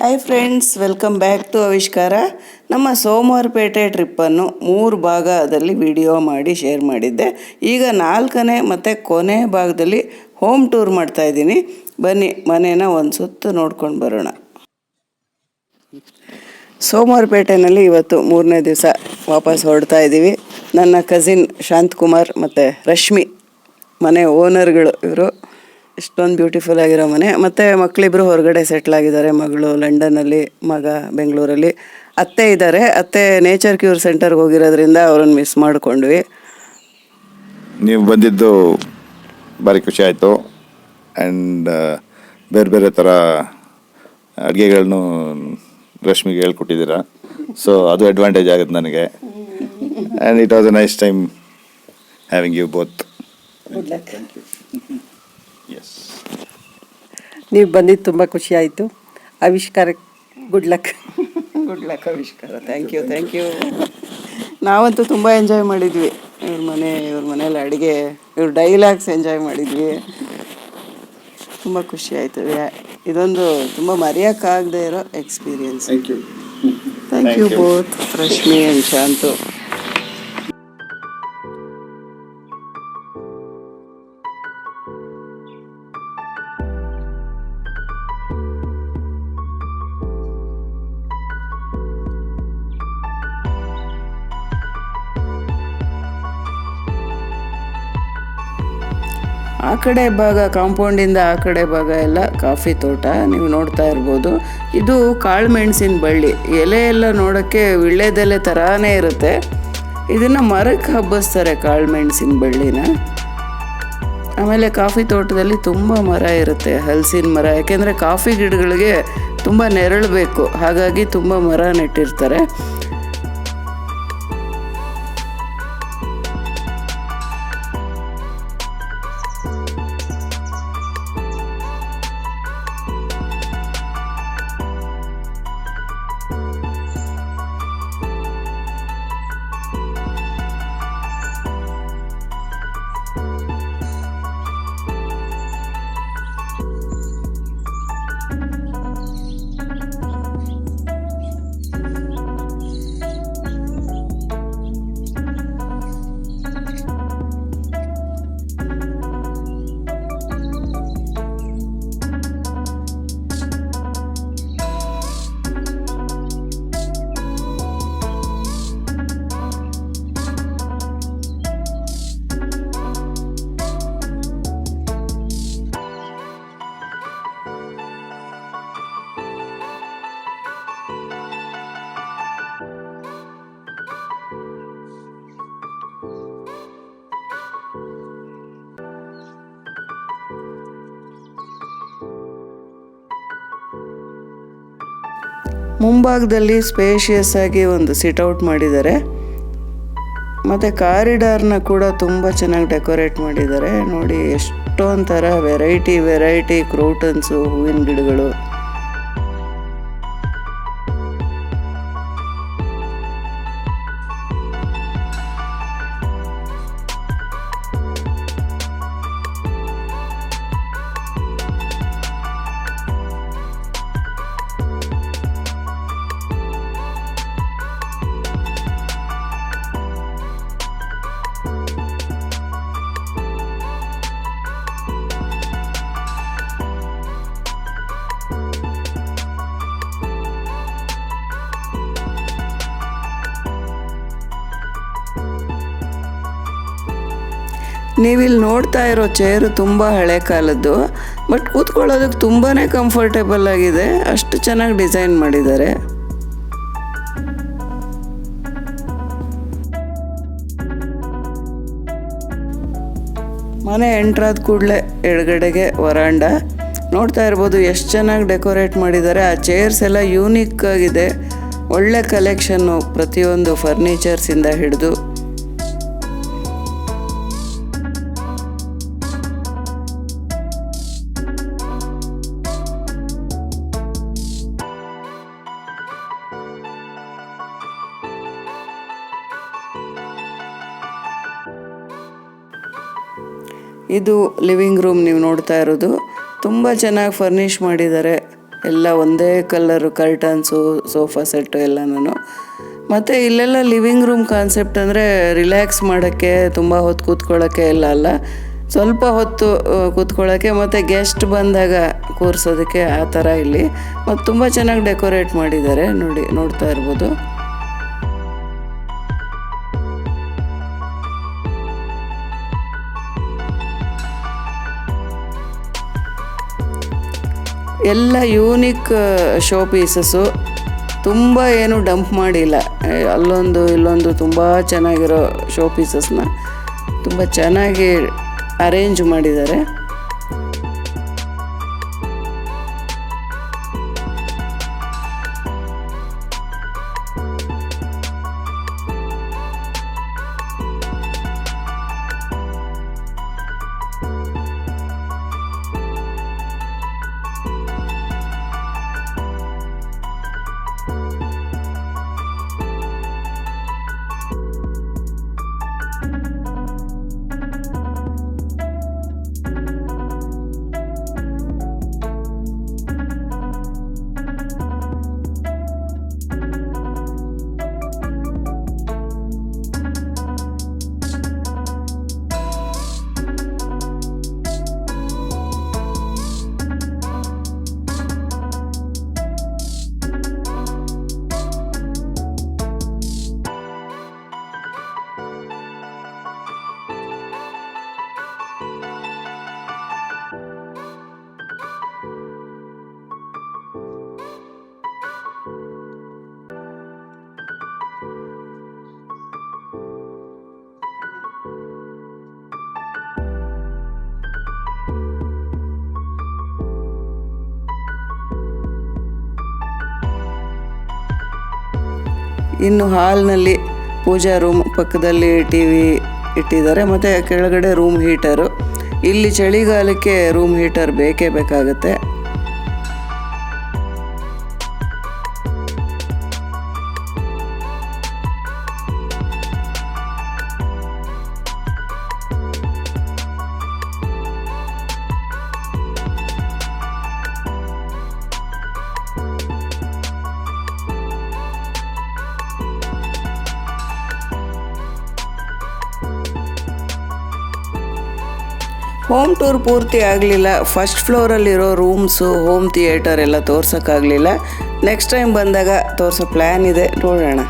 Hi friends welcome back to Avishkara ನಮ್ಮ ಸೋಮವಾರಪೇಟೆ ಟ್ರಿಪ್ಪನ್ನು ಮೂರು ಭಾಗದಲ್ಲಿ ವಿಡಿಯೋ ಮಾಡಿ ಶೇರ್ ಮಾಡಿದ್ದೆ. ಈಗ ನಾಲ್ಕನೇ ಮತ್ತು ಕೊನೆ ಭಾಗದಲ್ಲಿ ಹೋಮ್ ಟೂರ್ ಮಾಡ್ತಾ ಇದ್ದೀನಿ. ಬನ್ನಿ, ಮನೇನ ಒಂದು ಸುತ್ತು ನೋಡ್ಕೊಂಡು ಬರೋಣ. ಸೋಮವಾರಪೇಟೆಯಲ್ಲಿ ಇವತ್ತು ಮೂರನೇ ದಿವಸ ವಾಪಸ್ ಹೊರಡ್ತಾ ಇದ್ದೀವಿ. ನನ್ನ ಕಸಿನ್ ಶಾಂತಕುಮಾರ್ ಮತ್ತು ರಶ್ಮಿ ಮನೆ ಓನರ್ಗಳು ಇವರು. ಇಷ್ಟೊಂದು ಬ್ಯೂಟಿಫುಲ್ ಆಗಿರೋ ಮನೆ. ಮತ್ತು ಮಕ್ಕಳಿಬ್ಬರು ಹೊರಗಡೆ ಸೆಟ್ಲ್ ಆಗಿದ್ದಾರೆ. ಮಗಳು ಲಂಡನಲ್ಲಿ ಮಗ ಬೆಂಗಳೂರಲ್ಲಿ. ಅತ್ತೆ ಇದ್ದಾರೆ. ಅತ್ತೆ ನೇಚರ್ ಕ್ಯೂರ್ ಸೆಂಟರ್ಗೆ ಹೋಗಿರೋದ್ರಿಂದ ಅವ್ರನ್ನ ಮಿಸ್ ಮಾಡ್ಕೊಂಡ್ವಿ. ನೀವು ಬಂದಿದ್ದು ಭಾರಿ ಖುಷಿ ಆಯಿತು. ಆ್ಯಂಡ್ ಬೇರೆ ಬೇರೆ ಥರ ಅಡುಗೆಗಳನ್ನು ರಶ್ಮಿಗೆ ಹೇಳ್ಕೊಟ್ಟಿದ್ದೀರ. ಸೊ ಅದು ಅಡ್ವಾಂಟೇಜ್ ಆಗುತ್ತೆ ನನಗೆ. And it was a nice time having you both S ನೀವು ಬಂದಿದ್ದು ತುಂಬ ಖುಷಿ ಆಯಿತು. Avishkara good luck good luck Avishkara. Thank you thank you ನಾವಂತೂ ತುಂಬ ಎಂಜಾಯ್ ಮಾಡಿದ್ವಿ. ಇವ್ರ ಮನೆ ಇವ್ರ ಮನೇಲಿ ಅಡುಗೆ ಇವ್ರ ಡೈಲಾಗ್ಸ್ ಎಂಜಾಯ್ ಮಾಡಿದ್ವಿ. ತುಂಬ ಖುಷಿ ಆಯಿತು. ಇದೊಂದು ತುಂಬ ಮರೆಯೋಕ್ಕಾಗದೇ ಇರೋ experience thank you thank you both Rashmi and Shantu. ಆ ಕಡೆ ಭಾಗ, ಕಾಂಪೌಂಡಿಂದ ಆ ಕಡೆ ಭಾಗ ಎಲ್ಲ ಕಾಫಿ ತೋಟ, ನೀವು ನೋಡ್ತಾ ಇರ್ಬೋದು. ಇದು ಕಾಳು ಮೆಣಸಿನ ಬಳ್ಳಿ. ಎಲೆ ಎಲ್ಲ ನೋಡೋಕ್ಕೆ ವಿಳ್ಳೆದೆಲೆ ಥರಾನೇ ಇರುತ್ತೆ. ಇದನ್ನು ಮರಕ್ಕೆ ಹಬ್ಬಿಸ್ತಾರೆ ಕಾಳು ಮೆಣಸಿನ ಬಳ್ಳಿನ. ಆಮೇಲೆ ಕಾಫಿ ತೋಟದಲ್ಲಿ ತುಂಬ ಮರ ಇರುತ್ತೆ, ಹಲಸಿನ ಮರ. ಯಾಕೆಂದರೆ ಕಾಫಿ ಗಿಡಗಳಿಗೆ ತುಂಬ ನೆರಳು ಬೇಕು. ಹಾಗಾಗಿ ತುಂಬ ಮರ ನೆಟ್ಟಿರ್ತಾರೆ. ಮುಂಭಾಗದಲ್ಲಿ ಸ್ಪೇಷಿಯಸ್ ಆಗಿ ಒಂದು ಸಿಟ್ಔಟ್ ಮಾಡಿದ್ದಾರೆ. ಮತ್ತು ಕಾರಿಡಾರ್ನ ಕೂಡ ತುಂಬ ಚೆನ್ನಾಗಿ ಡೆಕೋರೇಟ್ ಮಾಡಿದ್ದಾರೆ. ನೋಡಿ ಎಷ್ಟೊಂದು ಥರ ವೆರೈಟಿ ವೆರೈಟಿ ಕ್ರೋಟನ್ಸು ಹೂವಿನ ಗಿಡಗಳು. ನೀವಿಲ್ಲಿ ನೋಡ್ತಾ ಇರೋ ಚೇರು ತುಂಬ ಹಳೆ ಕಾಲದ್ದು, ಬಟ್ ಕೂತ್ಕೊಳ್ಳೋದಕ್ಕೆ ತುಂಬಾ ಕಂಫರ್ಟೇಬಲ್ ಆಗಿದೆ. ಅಷ್ಟು ಚೆನ್ನಾಗಿ ಡಿಸೈನ್ ಮಾಡಿದ್ದಾರೆ. ಮನೆ ಎಂಟ್ರಾದ ಕೂಡಲೇ ಎಡಗಡೆಗೆ ವರಾಂಡ. ನೋಡ್ತಾ ಇರ್ಬೋದು ಎಷ್ಟು ಚೆನ್ನಾಗಿ ಡೆಕೋರೇಟ್ ಮಾಡಿದ್ದಾರೆ. ಆ ಚೇರ್ಸ್ ಎಲ್ಲ ಯೂನಿಕ್ ಆಗಿದೆ. ಒಳ್ಳೆ ಕಲೆಕ್ಷನ್ನು ಪ್ರತಿಯೊಂದು ಫರ್ನಿಚರ್ಸಿಂದ ಹಿಡಿದು. ಇದು ಲಿವಿಂಗ್ ರೂಮ್ ನೀವು ನೋಡ್ತಾ ಇರೋದು. ತುಂಬ ಚೆನ್ನಾಗಿ ಫರ್ನಿಷ್ ಮಾಡಿದ್ದಾರೆ. ಎಲ್ಲ ಒಂದೇ ಕಲರು ಕರ್ಟನ್ಸು, ಸೋಫಾ ಸೆಟ್ಟು ಎಲ್ಲನೂ ಮತ್ತು ಇಲ್ಲೆಲ್ಲ ಲಿವಿಂಗ್ ರೂಮ್ ಕಾನ್ಸೆಪ್ಟ್ ಅಂದರೆ ರಿಲ್ಯಾಕ್ಸ್ ಮಾಡೋಕ್ಕೆ, ತುಂಬ ಹೊತ್ತು ಕೂತ್ಕೊಳ್ಳೋಕ್ಕೆ ಎಲ್ಲ ಅಲ್ಲ. ಸ್ವಲ್ಪ ಹೊತ್ತು ಕೂತ್ಕೊಳ್ಳೋಕ್ಕೆ ಮತ್ತು ಗೆಸ್ಟ್ ಬಂದಾಗ ಕೂರಿಸೋದಕ್ಕೆ ಆ ಥರ ಇಲ್ಲಿ. ಮತ್ತು ತುಂಬ ಚೆನ್ನಾಗಿ ಡೆಕೋರೇಟ್ ಮಾಡಿದ್ದಾರೆ. ನೋಡಿ, ನೋಡ್ತಾ ಇರ್ಬೋದು. ಎಲ್ಲ ಯೂನಿಕ್ ಶೋ ಪೀಸಸ್ಸು ತುಂಬ ಏನು ಡಂಪ್ ಮಾಡಿಲ್ಲ. ಅಲ್ಲೊಂದು, ಇಲ್ಲೊಂದು ತುಂಬ ಚೆನ್ನಾಗಿರೋ ಶೋ ಪೀಸಸ್ನ ತುಂಬ ಚೆನ್ನಾಗಿ ಅರೇಂಜ್ ಮಾಡಿದ್ದಾರೆ. ಇನ್ನು ಹಾಲ್ನಲ್ಲಿ ಪೂಜಾ ರೂಮ್ ಪಕ್ಕದಲ್ಲಿ ಟಿ ವಿ ಇಟ್ಟಿದ್ದಾರೆ, ಮತ್ತು ಕೆಳಗಡೆ ರೂಮ್ ಹೀಟರು. ಇಲ್ಲಿ ಚಳಿಗಾಲಕ್ಕೆ ರೂಮ್ ಹೀಟರ್ ಬೇಕೇ ಬೇಕಾಗುತ್ತೆ. ಹೋಮ್ ಟೂರ್ ಪೂರ್ತಿ ಆಗಲಿಲ್ಲ. ಫಸ್ಟ್ ಫ್ಲೋರಲ್ಲಿರೋ ರೂಮ್ಸು ಹೋಮ್ ಥಿಯೇಟರ್ ಎಲ್ಲ ತೋರ್ಸೋಕ್ಕಾಗಲಿಲ್ಲ ನೆಕ್ಸ್ಟ್ ಟೈಮ್ ಬಂದಾಗ ತೋರಿಸೋ ಪ್ಲ್ಯಾನ್ ಇದೆ. ನೋಡೋಣ.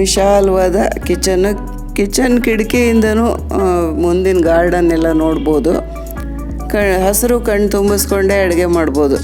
ವಿಶಾಲವಾದ ಕಿಚನ್ ಕಿಚನ್ ಕಿಟಕಿಯಿಂದನೂ ಮುಂದಿನ ಗಾರ್ಡನ್ ಎಲ್ಲ ನೋಡ್ಬೋದು. ಕ ಹಸಿರು ಕಣ್ಣು ತುಂಬಿಸ್ಕೊಂಡೇ ಅಡುಗೆ ಮಾಡ್ಬೋದು.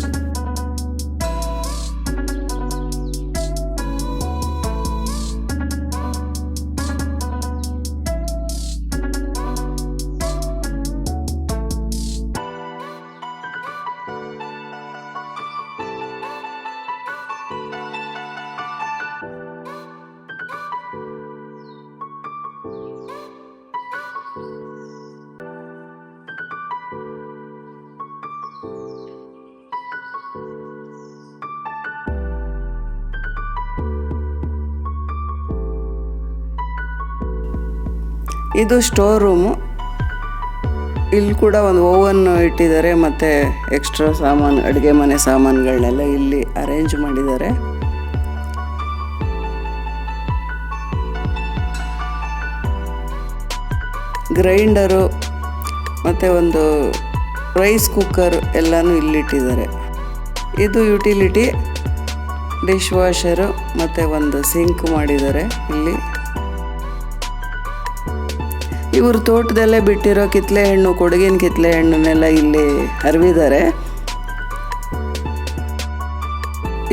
ಇದು ಸ್ಟೋರ್ ರೂಮು ಇಲ್ಲಿ ಕೂಡ ಒಂದು ಓವನ್ ಇಟ್ಟಿದ್ದಾರೆ, ಮತ್ತು ಎಕ್ಸ್ಟ್ರಾ ಸಾಮಾನು, ಅಡುಗೆ ಮನೆ ಸಾಮಾನುಗಳನ್ನೆಲ್ಲ ಇಲ್ಲಿ ಅರೇಂಜ್ ಮಾಡಿದ್ದಾರೆ. ಗ್ರೈಂಡರು ಮತ್ತು ಒಂದು ರೈಸ್ ಕುಕ್ಕರ್ ಎಲ್ಲನೂ ಇಲ್ಲಿಟ್ಟಿದ್ದಾರೆ ಇದು ಯುಟಿಲಿಟಿ ಡಿಶ್ ವಾಷರು ಮತ್ತು ಒಂದು ಸಿಂಕ್ ಮಾಡಿದ್ದಾರೆ ಇಲ್ಲಿ. ಇವರು ತೋಟದಲ್ಲೇ ಬಿಟ್ಟಿರೋ ಕಿತ್ಲೆ ಹಣ್ಣು, ಕೊಡಗಿನ ಕಿತ್ಲೆ ಹಣ್ಣನ್ನೆಲ್ಲ ಇಲ್ಲಿ ಹರಿವಿದ್ದಾರೆ.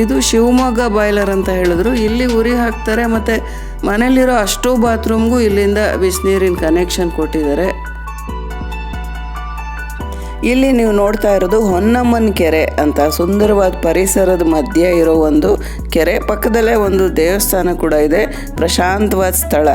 ಇದು ಶಿವಮೊಗ್ಗ ಬಾಯ್ಲರ್ ಅಂತ ಹೇಳಿದ್ರು. ಇಲ್ಲಿ ಉರಿ ಹಾಕ್ತಾರೆ ಮತ್ತು ಮನೇಲಿರೋ ಅಷ್ಟು ಬಾತ್ರೂಮ್ಗೂ ಇಲ್ಲಿಂದ ಬಿಸಿನೀರಿನ ಕನೆಕ್ಷನ್ ಕೊಟ್ಟಿದ್ದಾರೆ. ಇಲ್ಲಿ ನೀವು ನೋಡ್ತಾ ಇರೋದು ಹೊನ್ನಮ್ಮನ ಕೆರೆ ಅಂತ, ಸುಂದರವಾದ ಪರಿಸರದ ಮಧ್ಯೆ ಇರೋ ಒಂದು ಕೆರೆ. ಪಕ್ಕದಲ್ಲೇ ಒಂದು ದೇವಸ್ಥಾನ ಕೂಡ ಇದೆ. ಪ್ರಶಾಂತವಾದ ಸ್ಥಳ.